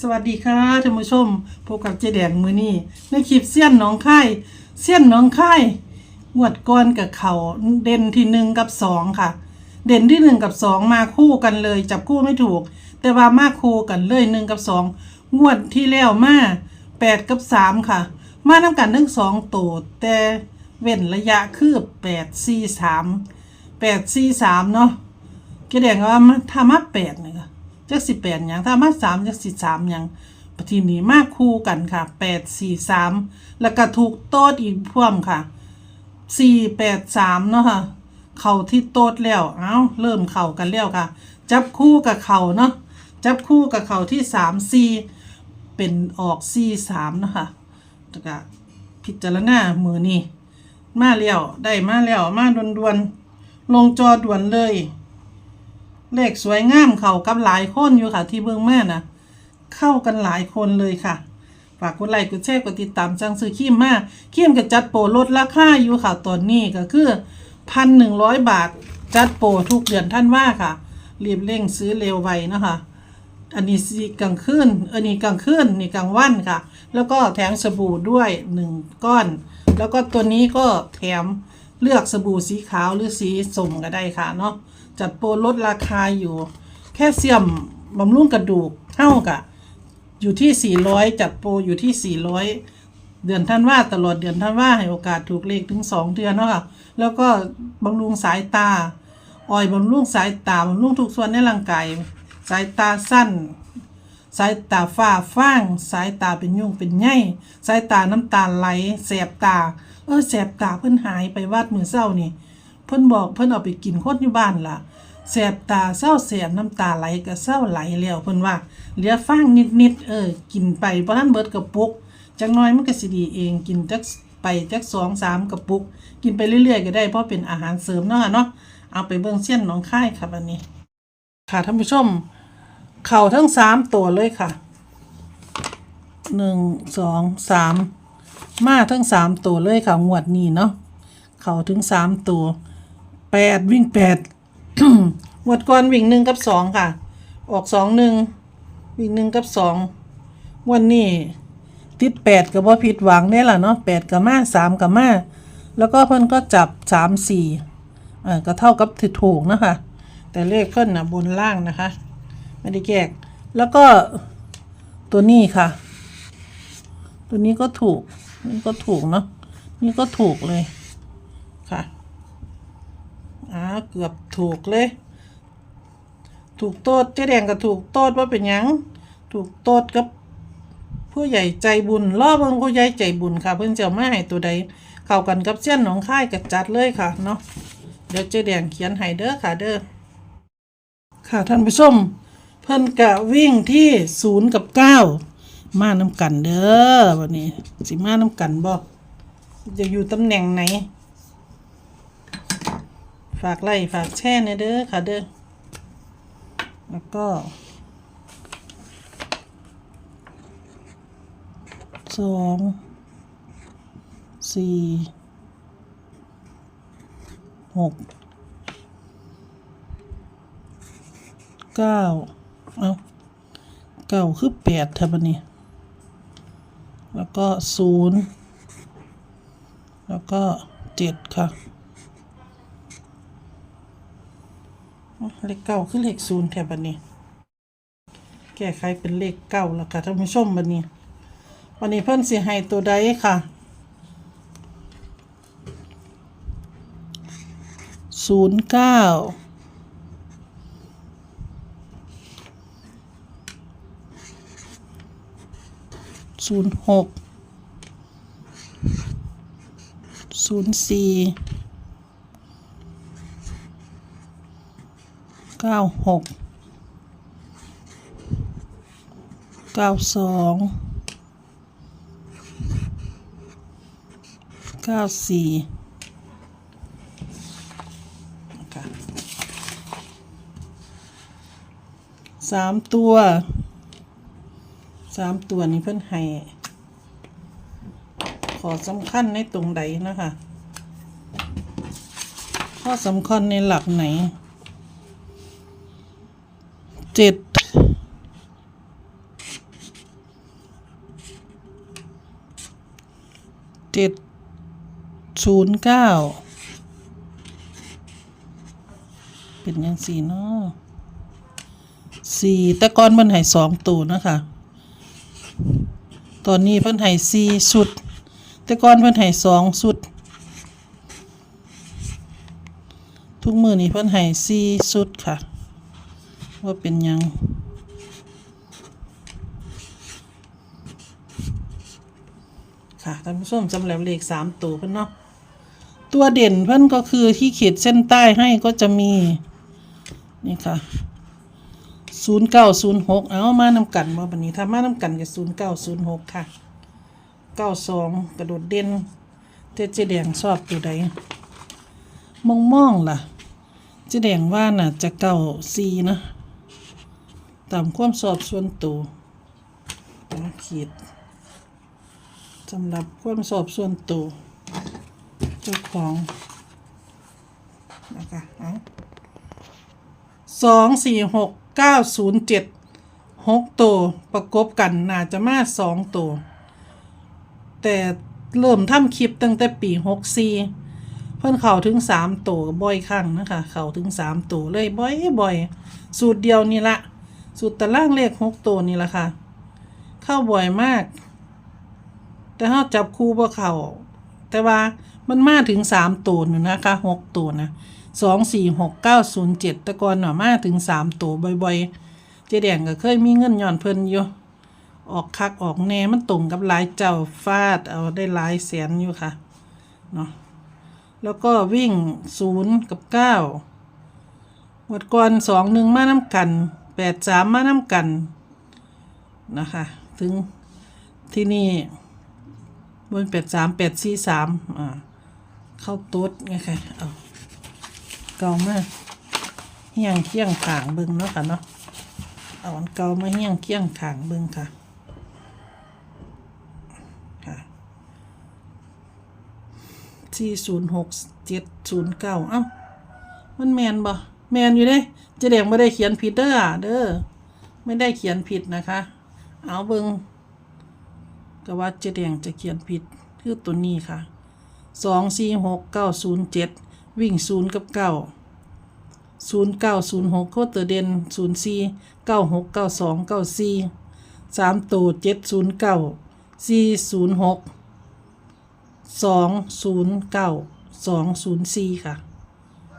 สวัสดีค่ะท่านผู้ชมพบกับเจแดงมือนี้ในคลิปเสี้ยนหน้องค่ายเสี้ยนหน้องค่ายงวดก้อนกับเขาเด่นที่หนึ่งกับสองค่ะ เด่นที่หนึ่งกับสองมาคู่กันเลย จับคู่ไม่ถูก แต่ว่ามาคู่กันเลยหนึ่งกับสองงวดที่แล้วมาแปดกับสามค่ะ มาน้ำกันทั้งสองตัวแต่เว้นระยะคือแปดสี่สามแปดสี่สามเนาะแกแดงว่าถ้ามาแปดเนี่ยค่ะ จักสิแปดอย่างถ้ามาสามจักสิสามอย่างปทีนี้มากคู่กันค่ะแปดสี่สามแล้วก็ถูกโต๊ดอีกพ่วมค่ะสี่แปดสามเนาะค่ะ เข่าที่โต๊ดแล้วเอ้าเริ่มเข่ากันแล้วค่ะ จับคู่กับเข่าเนาะจับคู่กับเข่าที่สามสี่เป็นออกสี่สามเนาะค่ะแล้วก็พิจารณามือนี่มาแล้วได้มาแล้วมาด่วนๆลงจอด่วนเลย เลขสวยงามเข้ากับหลายคนอยู่ค่ะ ที่เบื้องแม่นะเข้ากันหลายคนเลยค่ะฝากกดไลค์กดแชร์กดติดตามจังซื้อขีมมาขีมกับจัดโปรลดราคาอยู่ค่ะตอนนี้ก็คือพันหนึ่งร้อยบาท จัดโปรทุกเดือนท่านว่าค่ะรีบเร่งซื้อเร็วไวนะคะ อันนี้สีกลางคืนอันนี้กลางคืนนี่กลางวันค่ะ แล้วก็แถมสบู่ด้วยหนึ่งก้อน แล้วก็ตัวนี้ก็แถมเลือกสบู่สีขาวหรือสีส้มก็ได้ค่ะเนาะ จัดโปรลดราคาอยู่ แค่เสียมบำรุงกระดูกเท่ากับอยู่ที่ 400 จัดโปรอยู่ที่ 400 เดือนท่านว่าตลอดเดือนท่านว่าให้โอกาสถูกเลขถึง 2 เดือนเนาะค่ะแล้วก็บำรุงสายตาออยบำรุงสายตาบำรุงทุกส่วนในร่างกายสายตาสั้น สายตาฝ้าฟ้าง สายตาเป็นยุ่งเป็นใยสายตาน้ำตาไหลแสบตา เออแสบตาเพิ่นหายไปวาดมือเศร้านี่ เพิ่นบอกเพิ่นเอาไปกินคนอยู่บ้านล่ะแสบตาเศร้าแสบน้ำตาไหลก็เศร้าไหลแล้วเพิ่นว่าเหลือฟางนิดๆเออ กินไปบ่ทันเบิดกระปุกจักหน้อยมันก็สิดีเองกินจักไปจักสองสามกระปุก กินไปเรื่อยๆก็ได้เพราะเป็นอาหารเสริมเนาะเนาะเอาไปเบิ่งเส้นหนองค่ายครับอันนี้ ค่ะท่านผู้ชม เข่าทั้งสามตัวเลยค่ะหนึ่งสองสามมาทั้งสามตัวเลยค่ะงวดนี้เนาะเข่าถึงสามตัว แปดวิ่งแปดงวดก่อนวิ่งหนึ่งกับสองค่ะ ออกสองหนึ่งวิ่งหนึ่งกับสองวันนี้ติดแปดกับว่าผิดหวังเนี่ยแหละเนาะแปดกับมาสามกับมาแล้วก็เพิ่นก็จับสามสี่เออก็เท่ากับถือถูกนะคะ แต่เลขเพิ่นนะบนล่างนะคะ ไม่ได้แยกแล้วก็ตัวนี้ค่ะ ตัวนี้ก็ถูกนี่ก็ถูกเนาะนี่ก็ถูกเลย อ่าเกือบถูกเลย ถูกโตดเจ๊แดงก็ถูกโตดว่าเป็นหยัง ถูกโตดกับผู้ใหญ่ใจบุญล่อเบิ่งผู้ใหญ่ใจบุญค่ะ เพิ่นจะเอามาให้ตัวใดเข้ากันกับเส้นหนองค่ายกับจัดเลยค่ะเนาะเดี๋ยวเจ๊แดงเขียนให้เด้อค่ะเด้อค่ะท่านผู้ชม เพิ่นกะวิ่งที่ศูนย์กับเก้ามาน้ำกันเด้อวันนี้ สิมาน้ำกันบ่จะอยู่ตำแหน่งไหน ฝากไล่ฝากแช่ในเด้อค่ะเด้อแล้วก็สองสี่หกเก้าเอาเก้าคือแปดท่าบันนี้แล้วก็ศูนย์แล้วก็เจ็ดค่ะอ๋อ เลขเก้าคือเลขศูนย์แถวบันนี้ แก้ไขเป็นเลขเก้าแล้วค่ะท่านผู้ชมบันนี้ วันนี้เพิ่นสิให้ตัวใดค่ะศูนย์เก้าศูนย์หกศูนย์สี่ เก้าหกเก้าสองเก้าสี่สามตัวสามตัวนี้เพิ่อนให้ขอสำคัญในตรงใดนะคะ ข้อสำคัญในหลักไหน เจ็ดเจ็ดศูนย์เก้าเป็นยังสี่เนาะสี่ตะกอนมันหายสองตัวนะคะ ตอนนี้เพิ่นหายสี่สุดตะกอนเพิ่นหายสองสุด ทุกมือนี้เพิ่นหายสี่สุดค่ะ ว่าเป็นยังค่ะท่านผู้ชมสำหรับเลขสามตัวเพิ่อนเนาะตัวเด่นเพิ่อนก็คือที่ขีดเส้นใต้ให้ก็จะมี นี่ค่ะศูนย์เก้าศูนย์หกเอามานำกันว่าบันนี้ถ้ามานำกันกับศูนย์เก้าศูนย์หกค่ะเก้าสองกระโดดเด่นเจ๊เจแดงชอบตัวใดมองมองล่ะ เจ๊แดงว่าน่ะจะเก้าซีนะ ตามความสอบส่วนตัวนะขีดสำหรับความสอบส่วนตัวเจ้าของนะคะเอสองสี่หกเก้าศูนย์เจ็ดหกตัวประกบกันน่าจะมาสองตัวแต่เริ่มทำคลิปตั้งแต่ปีหกสี่เพิ่นเข่าถึงสามตัวบ่อยครั้งนะคะ เข่าถึงสามตัวเลยบ่อยบ่อยๆสูตรเดียวนี่ละ สูตรตารางเลขหกตัวนี่แหละค่ะ เข้าบ่อยมาก แต่ถ้าจับคู่บ่เข้าแต่ว่ามันมาถึงสามตัวอยู่นะคะหกตัวนะสองสี่หกเก้าศูนย์เจ็ดตะกอนหน่อมาถึงสามตัวบ่อยๆ เจ๊แดงก็เคยมีเงินหย่อนเพิ่นอยู่ออกคักออกแน่มันตรงกับหลายเจ้าฟาดเอาได้หลายแสนอยู่ค่ะเนาะแล้วก็วิ่งศูนย์กับเก้าวัดก่อนสองหนึ่งมาน้ำกัน แปดสามมาน้ำกันนะคะ ถึงที่นี่บนแปดสามแปดสี่สามอ่าเข้าตุ๊ดไงค่ะเอาเก่ามากเฮียงเคียงขางเบึงเนาะค่ะเนาะเอาอันเก่ามาเฮียงเคียงขางเบึงค่ะค่ะสี่ศูนย์หกเจ็ดศูนย์เก้าเอ้ามันแมนบ่ แมนอยู่เด้เจะแดงไม่ได้เขียนผิดเด้อเด้อไม่ได้เขียนผิดนะคะ เอาเบิงก็ว่าเจแดงจะเขียนผิดคือตัวนี้ค่ะสองสี่หกเก้าศูนย์เจ็ดวิ่งศูนย์กับเก้าศูนย์เก้าศูนย์หกโคตรเด่นศูนย์สี่เก้าหกเก้าสองเก้าสี่สามตัวเจ็ดศูนย์เก้าสี่ศูนย์หกสองศูนย์เก้าสองศูนย์สี่ค่ะ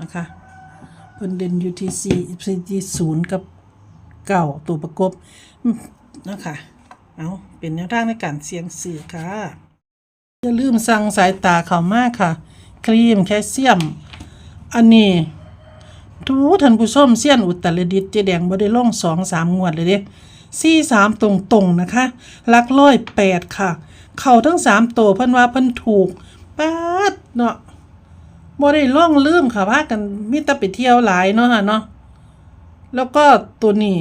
นะคะ เพิ่นเด่นอยู่ที่สี่ที่ศูนย์กับเก้าตัวประกบนะคะเอาเป็นแนวทางในการเสียงสื่อค่ะอย่าลืมสั่งสายตาเขามากค่ะ ครีมแคลเซียม อันนี้ทูท่านผู้ชมเสี้ยนอุตรดิตเจแดงบ่ได้ลงสองสามงวดเลยเด้สี่สามตรงๆนะคะลักร้อยแปดค่ะ เข่าทั้งสามตัวเพิ่นว่าเพิ่นถูกปาดเนาะ บ่ได้ล่องลืมค่ะพากันมีแต่ไปเที่ยวหลายเนาะค่ะเนาะแล้วก็ตัวนี้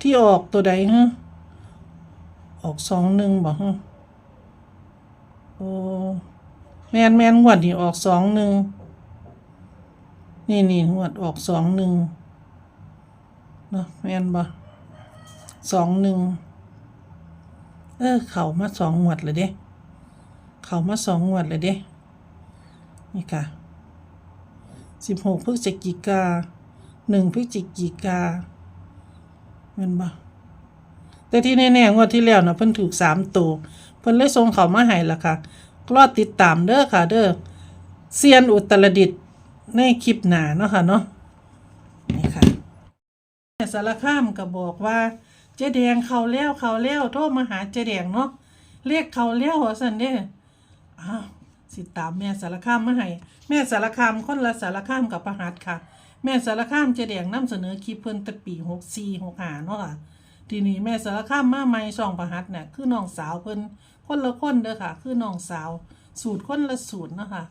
ที่ออกตัวใดฮะออกสองหนึ่งบอกฮะโอ้แมนแมนงวดนี่ออกสองหนึ่งนี่นี่งวดออกสองหนึ่งเนาะแมนบ่สองหนึ่งเออ เขามาสองงวดเลยเด้ เขามาสองงวดเลยเด้ นี่ค่ะสิบหกพฤศจิกาหนึ่งพฤศจิกาแม่นบ่แต่ที่แน่ๆงวดที่แล้วนะเพิ่นถูกสามตัวเพิ่นเลยส่งเขามาให้ละค่ะรอติดตามเด้อค่ะ เด้อเซียนอุตรดิตถ์ในคลิปหนาเนาะค่ะเนาะนี่ค่ะสารคามก็บอกว่า เจ๊แดงเขาแล้วเขาแล้วโทรมาหาเจ๊แดงเนาะเรียกเขาแล้วว่าซั่นเด้ออ้าว สิตามแม่สารคามมาให้แม่สารคามคนละสารคามกับประหัตค่ะ แม่สารคามเจ๊แดงนำเสนอคลิปเพิ่นแต่ปี64 65เนาะค่ะ ทีนี้แม่สารคามมาใหม่ช่องประหัดเนี่ยคือน้องสาวเพิ่นคนละคนเด้อค่ะ คือน้องสาว สูตรคนละสูตรเนาะคะ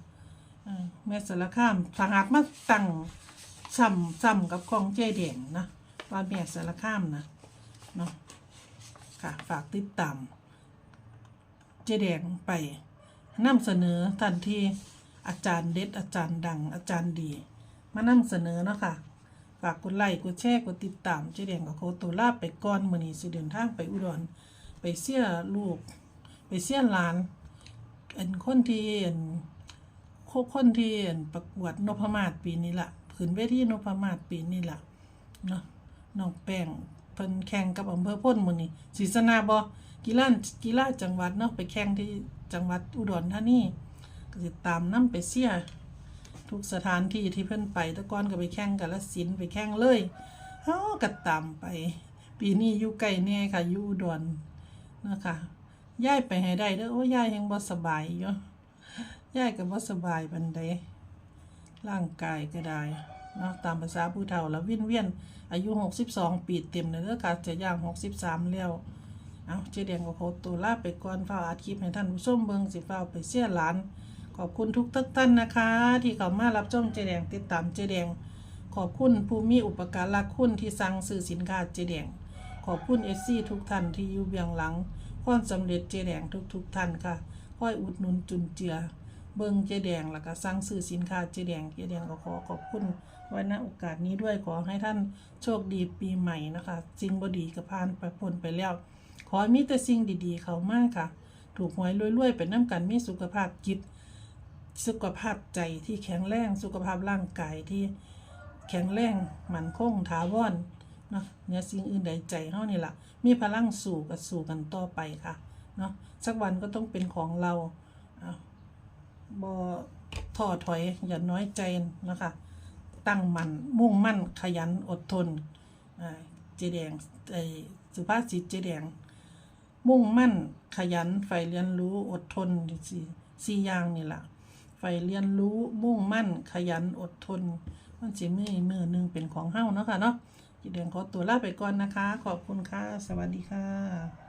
แม่สารคามประหัดมาตั้งซ้ำซ้ำกับของเจแดงนะว่าแม่สารคามนะเนาะค่ะฝากติดตามเจแดงไป นำเสนอทันทีอาจารย์เด็ดอาจารย์ดังอาจารย์ดี มานำเสนอเนาะค่ะฝากกดไลค์กดแชร์กดติดตามเจ๊แดงกับโคตัวลาไปก่อนมือนี้สิเดินทางไปอุดรไปเสียลูก ไปเสียหลานอันคนที่อันโคคนที่อันประกวดนพมาศปีนี้ล่ะขึ้นเวทีนพมาศปีนี้ล่ะเนาะน้องแป้งเพิ่นแข่งกับอำเภอพ้นมือนี้ศรีสนาบ่ กีฬากีฬาจังหวัดเนาะไปแข่งที่จังหวัดอุดรธานีก็สิตามนํไปเสียทุกสถานที่ที่เพิ่นไปตะก่อนก็ไปแข่งกาฬสินธุ์ไปแข่งเลยเฮาก็ตามไป ปีนี้อยู่ใกล้แน่ค่ะอยู่อุดรนะคะย้ายไปให้ได้เด้อโอ้ยายยังบ่สบายอยู่ย้ายก็บ่สบายปานใดร่างกายก็ได้เนาะตามภาษาผู้เฒ่าแล้ววินเวียนอายุ 62 ปีเต็มแล้วเด้อค่ะจะย่าง 63 แล้ว เอาเจแดงก็ขอตัวลาไปก่อนฝ้ากอัดคลิปให้ท่านผู้ชมเบิ่งสิฝ้ากไปเสียหลาน ขอบคุณทุกท่านนะคะ ที่เข้ามารับชมเจแดงติดตามเจแดง ขอบคุณผู้มีอุปการะคุณที่สั่งซื้อสินค้าเจแดง ขอบคุณเอซี่ทุกท่านที่อยู่เบื้องหลังความสำเร็จเจแดงทุกๆท่านค่ะค่อยอุดหนุนจุนเจือ เบิ่งเจแดงแล้วก็สั่งซื้อสินค้าเจแดงเจแดงก็ขอขอบคุณไว้ณโอกาสนี้ด้วยขอให้ท่านโชคดีปีใหม่นะคะสิ่งบดีก็ผ่านไปพ้นไปแล้ว อให้มีแต่สิ่งดีๆ เขามากค่ะ ถูกหวยรวยๆ เป็นน้ำกันมีสุขภาพจิต สุขภาพใจที่แข็งแรง สุขภาพร่างกายที่แข็งแรงมั่นคงถาวรเนาะเนี่ยสิ่งอื่นใดใจเฮานี่ละมีพลังสู่กับสู่กันต่อไปค่ะเนาะสักวันก็ต้องเป็นของเราเอาบ่ท้อถอยอย่าน้อยใจนะคะ ตั้งมั่นมุ่งมั่นขยันอดทนเจแดงไอสุภาษิตเจแดง มุ่งมั่น ขยันใฝ่เรียนรู้อดทนสี่สี่อย่างนี่แหละใฝ่เรียนรู้มุ่งมั่น ขยันอดทน มันสิมือมือหนึ่งเป็นของเฮ้าเนาะค่ะเนาะกีเดียงขอตัวลาไปก่อนนะคะ ขอบคุณค่ะ สวัสดีค่ะ